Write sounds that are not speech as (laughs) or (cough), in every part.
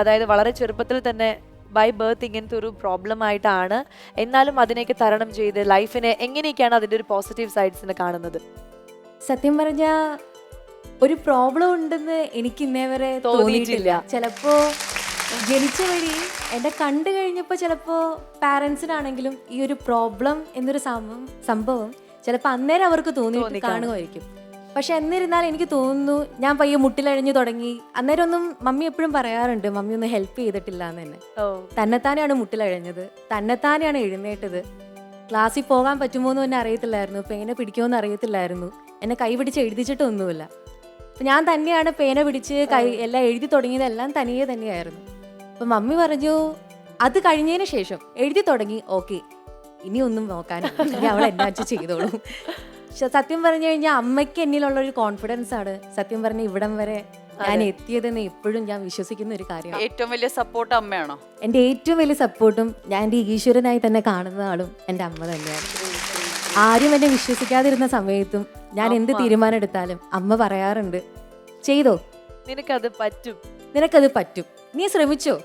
അതായത് വളരെ ചെറുപ്പത്തിൽ തന്നെ ബൈ ബർത്ത് ഇങ്ങനത്തെ ഒരു പ്രോബ്ലം ആയിട്ടാണ്. എന്നാലും അതിനേക്ക് തരണം ചെയ്ത് ലൈഫിനെ എങ്ങനെയൊക്കെയാണ് അതിന്റെ ഒരു പോസിറ്റീവ് സൈഡ്സിനെ കാണുന്നത്? സത്യം പറഞ്ഞാൽ ഒരു പ്രോബ്ലം ഉണ്ടെന്ന് എനിക്ക് ഇന്നേ വരെ തോന്നിയിട്ടില്ല. തോന്നിയിട്ടില്ല. ചിലപ്പോ ജനിച്ച വഴി എന്നെ കണ്ടു കഴിഞ്ഞപ്പോൾ ചിലപ്പോൾ പാരൻസിനാണെങ്കിലും ഈ ഒരു പ്രോബ്ലം എന്നൊരു സംഭവം സംഭവം ചിലപ്പോൾ അന്നേരം അവർക്ക് തോന്നി കാണുമായിരിക്കും. പക്ഷെ എന്നിരുന്നാൽ എനിക്ക് തോന്നുന്നു ഞാൻ പയ്യെ മുട്ടിലഴിഞ്ഞു തുടങ്ങി. അന്നേരം ഒന്നും മമ്മി എപ്പോഴും പറയാറുണ്ട് മമ്മി ഒന്ന് ഹെൽപ്പ് ചെയ്തിട്ടില്ല എന്ന് തന്നെ. തന്നെത്താനെയാണ് മുട്ടിലഴിഞ്ഞത് തന്നെത്താനെയാണ് എഴുന്നേറ്റത്. ക്ലാസ്സിൽ പോകാൻ പറ്റുമോ എന്ന് തന്നെ അറിയത്തില്ലായിരുന്നു പേന പിടിക്കുമോ എന്ന് അറിയത്തില്ലായിരുന്നു. എന്നെ കൈ പിടിച്ച് എഴുതിച്ചിട്ടൊന്നുമില്ല. അപ്പം ഞാൻ തന്നെയാണ് പേന പിടിച്ച് കൈ എല്ലാം എഴുതി തുടങ്ങിയതെല്ലാം തനിയെ തന്നെയായിരുന്നു. അപ്പൊ മമ്മി പറഞ്ഞു അത് കഴിഞ്ഞതിന് ശേഷം എഴുതി തുടങ്ങി ഓക്കെ. ഇനി ഒന്നും ഇനി അവൾ എന്നാ വെച്ച് ചെയ്തോളൂ. (laughs) പക്ഷെ സത്യം പറഞ്ഞു കഴിഞ്ഞാൽ അമ്മയ്ക്ക് എന്നിലുള്ള ഒരു കോൺഫിഡൻസ് ആണ്. സത്യം പറഞ്ഞ ഇവിടം വരെ ഞാൻ എത്തിയതെന്ന് എപ്പോഴും ഞാൻ വിശ്വസിക്കുന്ന ഒരു കാര്യമാണ്. ഏറ്റവും വലിയ സപ്പോർട്ട് അമ്മയാണോ? എന്റെ ഏറ്റവും വലിയ സപ്പോർട്ടും ഞാൻ എന്റെ ഈശ്വരനായി തന്നെ കാണുന്ന ആളും എന്റെ അമ്മ തന്നെയാണ്. ആരും എന്നെ വിശ്വസിക്കാതിരുന്ന സമയത്തും ഞാൻ എന്ത് തീരുമാനം എടുത്താലും അമ്മ പറയാറുണ്ട് ചെയ്തോ. നിനക്കത് പറ്റും. നിനക്കത് പറ്റും. നീ ശ്രമിച്ചോ?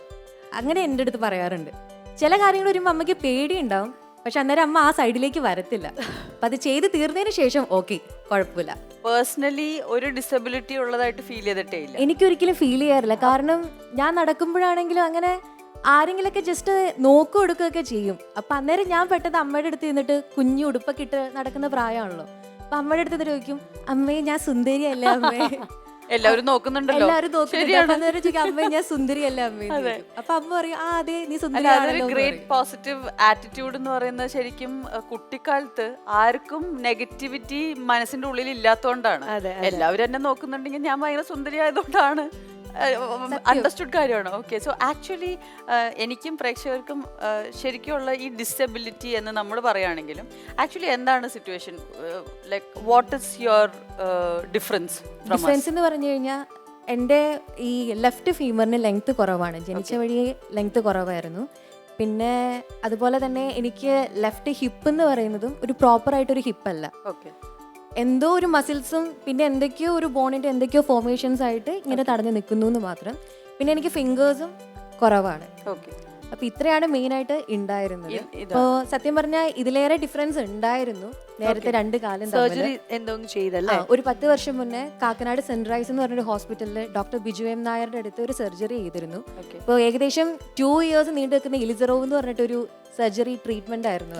അങ്ങനെ എന്റെ അടുത്ത് പറയാറുണ്ട്. ചില കാര്യങ്ങൾ വരുമ്പോൾ അമ്മയ്ക്ക് പേടിയുണ്ടാവും. പക്ഷെ അന്നേരം അമ്മ ആ സൈഡിലേക്ക് വരത്തില്ല. അപ്പം അത് ചെയ്ത് തീർന്നതിന് ശേഷം ഓക്കെ കുഴപ്പമില്ല. പേഴ്സണലി ഒരു ഡിസബിലിറ്റി ഉള്ളതായിട്ട് ഫീൽ ചെയ്തിട്ടേ ഇല്ല. എനിക്കൊരിക്കലും ഫീൽ ചെയ്യാറില്ല. കാരണം ഞാൻ നടക്കുമ്പോഴാണെങ്കിലും അങ്ങനെ ആരെങ്കിലൊക്കെ ജസ്റ്റ് നോക്കു കൊടുക്കുകയൊക്കെ ചെയ്യും. അപ്പൊ അന്നേരം ഞാൻ പെട്ടെന്ന് അമ്മയുടെ അടുത്ത് നിന്നിട്ട് കുഞ്ഞു ഉടുപ്പൊക്കെ ഇട്ട് നടക്കുന്ന പ്രായമാണല്ലോ. അപ്പൊ അമ്മയുടെ അടുത്ത് ചോദിക്കും അമ്മയെ ഞാൻ സുന്ദരിയല്ല അമ്മേ? എല്ലാവരും നോക്കുന്നുണ്ടല്ലോ. എല്ലാവരും നോക്കുന്നുണ്ട്. അമ്മ ഞാൻ സുന്ദരിയല്ല അമ്മേ. അപ്പൊ അമ്മ പറയും ആ അതെ നീ ഗ്രേറ്റ് പോസിറ്റീവ് ആറ്റിറ്റ്യൂഡ് എന്ന് പറയുന്നത് ശരിക്കും കുട്ടിക്കാലത്ത് ആർക്കും നെഗറ്റിവിറ്റി മനസ്സിന്റെ ഉള്ളിൽ ഇല്ലാത്തതുകൊണ്ടാണ് എല്ലാവരും എന്നെ നോക്കുന്നുണ്ടെങ്കിൽ ഞാൻ ഭയങ്കര സുന്ദരിയായതുകൊണ്ടാണ്. അണ്ടർസ്റ്റുഡ് കാര്യമാണ്? ഓക്കെ സോ ആക്ച്വലി എനിക്കും പ്രേക്ഷകർക്കും ശരിക്കുമുള്ള ഈ ഡിസബിലിറ്റി എന്ന് നമ്മൾ പറയുകയാണെങ്കിലും ആക്ച്വലി എന്താണ് situation like what is your difference difference എന്ന് പറഞ്ഞു കഴിഞ്ഞാൽ എന്റെ ഈ ലെഫ്റ്റ് ഫീമറിന് ലെങ്ത് കുറവാണ്. ജനിച്ച വഴി ലെങ്ത് കുറവായിരുന്നു. പിന്നെ അതുപോലെ തന്നെ എനിക്ക് ലെഫ്റ്റ് ഹിപ്പ് എന്ന് പറയുന്നതും ഒരു പ്രോപ്പറായിട്ടൊരു ഹിപ്പല്ല ഓക്കെ എന്തോ ഒരു മസിൽസും പിന്നെ എന്തൊക്കെയോ ഒരു ബോണിന്റെ എന്തൊക്കെയോ ഫോർമേഷൻസ് ആയിട്ട് ഇങ്ങനെ തടഞ്ഞു നിൽക്കുന്നു എന്ന് മാത്രം. പിന്നെ എനിക്ക് ഫിംഗേഴ്സും കുറവാണ്. ഓക്കെ അപ്പൊ ഇത്രയാണ് മെയിൻ ആയിട്ട് ഉണ്ടായിരുന്നത്. ഇപ്പോ സത്യം പറഞ്ഞാൽ ഇതിലേറെ ഡിഫറൻസ് ഉണ്ടായിരുന്നു. നേരത്തെ രണ്ട് കാലം ചെയ്തല്ലേ? ഒരു പത്ത് വർഷം മുന്നേ കാക്കനാട് സെൻട്രൈസ് എന്ന് പറഞ്ഞൊരു ഹോസ്പിറ്റലിൽ ഡോക്ടർ ബിജു എം നായരുടെ അടുത്ത് ഒരു സർജറി ചെയ്തിരുന്നു. ഇപ്പോൾ ഏകദേശം ടു ഇയേഴ്സ് നീണ്ടു നിൽക്കുന്ന ഇലിസറോവ് എന്ന് പറഞ്ഞിട്ടൊരു സർജറി ട്രീറ്റ്മെന്റ് ആയിരുന്നു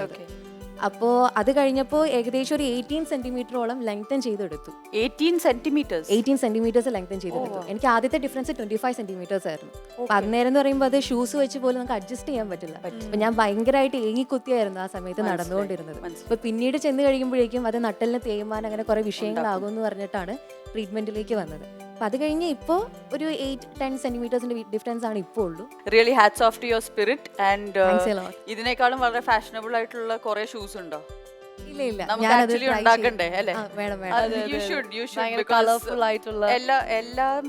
അപ്പോൾ അത് കഴിഞ്ഞപ്പോൾ ഏകദേശം ഒരു എയ്റ്റീൻ സെന്റിമീറ്ററോളം ലെങ്തൻ ചെയ്തെടുത്തു. Eighteen centimetres eighteen centimetres lengthen ചെയ്തെടുത്തു. എനിക്ക് ആദ്യത്തെ ഡിഫറൻസ് ട്വന്റി ഫൈവ് സെന്റിമീറ്റേഴ്സ് ആയിരുന്നു അപ്പൊ അന്നേരം എന്ന് പറയുമ്പോൾ അത് ഷൂസ് വെച്ച് പോലും നമുക്ക് അഡ്ജസ്റ്റ് ചെയ്യാൻ പറ്റില്ല. അപ്പൊ ഞാൻ ഭയങ്കരമായിട്ട് ഏങ്ങിക്കുത്തിയായിരുന്നു ആ സമയത്ത് നടന്നുകൊണ്ടിരുന്നത്. അപ്പൊ പിന്നീട് ചെന്ന് കഴിയുമ്പോഴേക്കും അത് നട്ടലിന് തേയ്മാൻ അങ്ങനെ കുറെ വിഷയങ്ങളാകും എന്ന് പറഞ്ഞിട്ടാണ് ട്രീറ്റ്മെന്റിലേക്ക് വന്നത്. അപ്പൊ അത് കഴിഞ്ഞ് ഇപ്പോൾ ഒരു എയ്റ്റ് ടെൻ സെന്റിമീറ്റേഴ്സിന്റെ ഡിഫറൻസ് ആണ് ഇപ്പോൾ ഉള്ളൂ. Really hats off to your spirit and Thanks a lot. ഇതിനേക്കാളും വളരെ ഫാഷനബിൾ ആയിട്ടുള്ള കുറെ ഷൂസ് ഉണ്ടോ? ഇല്ല ഇല്ല. നമുക്ക് ഞാനത് ആക്ച്വലി try ഉണ്ടാക്കണ്ടേ അല്ലേ? ആ, വേണം വേണം. You should you should colourful ആയിട്ടുള്ള എല്ലാ എല്ലാം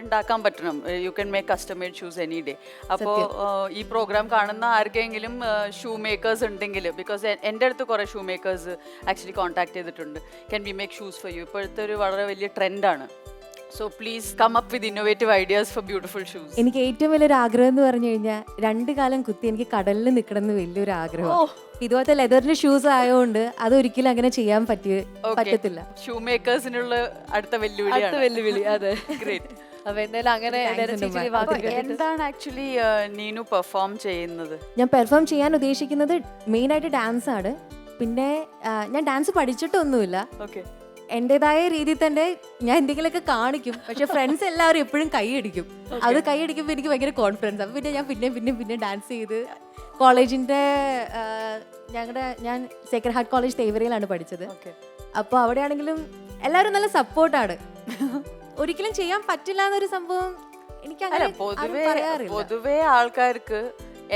ഉണ്ടാക്കാൻ പറ്റണം. You can make customised shoes any day അപ്പോൾ ഈ പ്രോഗ്രാം കാണുന്ന ആർക്കെങ്കിലും ഷൂ മേക്കേഴ്സ് ഉണ്ടെങ്കിൽ ബിക്കോസ് എന്റെ അടുത്ത് കുറേ ഷൂ മേക്കേഴ്സ് ആക്ച്വലി കോൺടാക്ട് ചെയ്തിട്ടുണ്ട്. Can be make shoes for you ഇപ്പോഴത്തെ ഒരു വളരെ വലിയ ട്രെൻഡാണ് so please come up with innovative ideas for beautiful shoes എനിക്ക് ഏറ്റവും വലിയൊരു ആഗ്രഹം എന്ന് പറഞ്ഞു കഴിഞ്ഞാൽ രണ്ട് കാലം കുത്തി എനിക്ക് കടലിൽ നിൽക്കണം എന്ന് വലിയൊരു ആഗ്രഹം. ഇതുപോലത്തെ ലെതറിന്റെ ഷൂസ് ആയതുകൊണ്ട് അത് ഒരിക്കലും അങ്ങനെ ചെയ്യാൻ പറ്റിയ പറ്റത്തില്ല. ഷൂ മേക്കേഴ്സിനുള്ള അടുത്ത അടുത്ത വെല്ലുവിളിയാണ് വെല്ലുവിളി അതെ. ഗ്രേറ്റ് എന്താണ് ആക്ച്വലി നീനു പെർഫോം ചെയ്യുന്നത്? ഞാൻ പെർഫോം ചെയ്യാൻ ഉദ്ദേശിക്കുന്നത് മെയിൻ ആയിട്ട് ഡാൻസ് ആണ്. പിന്നെ ഞാൻ ഡാൻസ് പഠിച്ചിട്ടൊന്നുമില്ല. ഓക്കെ എന്റെതായ രീതിയിൽ തന്നെ ഞാൻ എന്തെങ്കിലുമൊക്കെ കാണിക്കും. പക്ഷെ ഫ്രണ്ട്സ് എല്ലാവരും എപ്പോഴും കൈയടിക്കും അത് കൈയടിക്കുമ്പോൾ എനിക്ക് ഭയങ്കര കോൺഫിഡൻസ് അപ്പം പിന്നെ ഞാൻ പിന്നെ പിന്നെ പിന്നെ ഡാൻസ് ചെയ്ത് കോളേജിന്റെ ഞങ്ങളുടെ ഞാൻ സേക്രഡ് ഹാർട്ട് കോളേജ് തേവരയിലാണ് പഠിച്ചത്. അപ്പോൾ അവിടെയാണെങ്കിലും എല്ലാവരും നല്ല സപ്പോർട്ടാണ് ഒരിക്കലും ചെയ്യാൻ പറ്റില്ല എന്നൊരു സംഭവം എനിക്ക് പൊതുവേ ആൾക്കാർക്ക്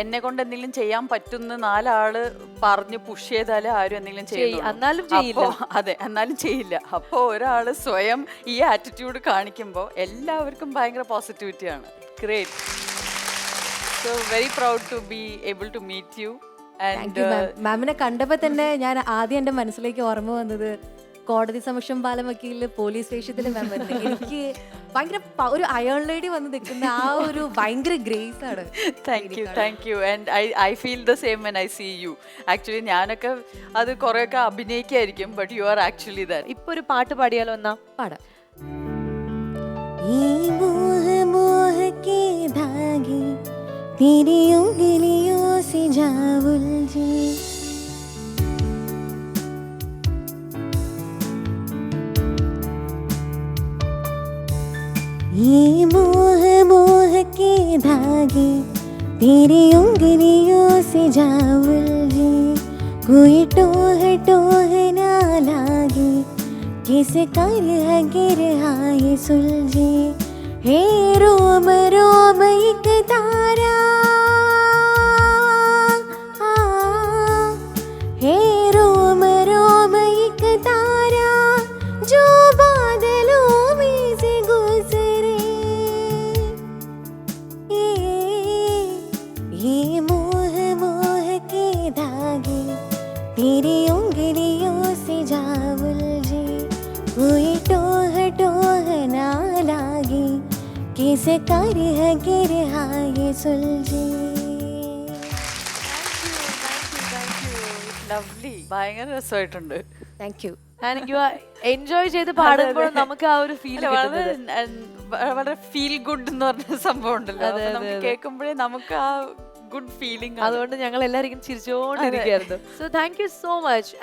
എന്നെ കൊണ്ട് എന്തെങ്കിലും ചെയ്യാൻ പറ്റുന്ന നാലാൾ പറഞ്ഞ് പുഷ് ചെയ്താലേ ആരും എന്തെങ്കിലും ചെയ്യും. എന്നാലും ചെയ്യില്ല. അതെ എന്നാലും ചെയ്യില്ല. അപ്പോൾ ഒരാൾ സ്വയം ഈ ആറ്റിറ്റ്യൂഡ് കാണിക്കുമ്പോൾ എല്ലാവർക്കും ഭയങ്കര പോസിറ്റിവിറ്റിയാണ് great so very proud to be able to meet you മാമിനെ കണ്ടപ്പോൾ തന്നെ ഞാൻ ആദ്യം എന്റെ മനസ്സിലേക്ക് ഓർമ്മ വന്നത് കോടതി സമക്ഷം പാലം വക്കീലിൽ പോലീസ് സ്റ്റേഷനിൽ മാം എനിക്ക് ഭയങ്കര പ- ഒരു അയൺ ലേഡി വന്ന് നിൽക്കുന്ന ആ ഒരു ഭയങ്കര ഗ്രേസ് ആണ് thank you thank you and I I feel the same when I see you actually ഞാനൊക്കെ അത് കുറേയൊക്കെ അഭിനയിക്കായിരിക്കും but you are actually that ഇപ്പൊ ഒരു പാട്ട് പാടിയാലോ എന്നാ പാടാം ये मोह मोह के धागे तेरी उंगलियों से जा उलझे ये मोह मोह के धागे, तेरी उंगलियों से जा उलझे कोई टोह टोह ना लागे किस कर गिर आए सुलझे। हे रोम रोम, एक तारा। किस कर गिर हाय सुलझे ലവ്ലി ഭയങ്കര രസമായിട്ടുണ്ട് താങ്ക് യു എനിക്ക് എൻജോയ് ചെയ്ത് പാടുമ്പോൾ നമുക്ക് ആ ഒരു ഫീൽ അല്ല, വളരെ ന- വളരെ ഫീൽ ഗുഡ് എന്ന് പറഞ്ഞ സംഭവം ഉണ്ടല്ലോ അപ്പൊ നമുക്ക് കേൾക്കുമ്പോഴേ നമുക്ക് ആ ഗുഡ് ഫീലിംഗ് അതുകൊണ്ട് ഞങ്ങൾ എല്ലാവരും ചിരിച്ചോണ്ടിരിക്കുകയായിരുന്നു so thank you so much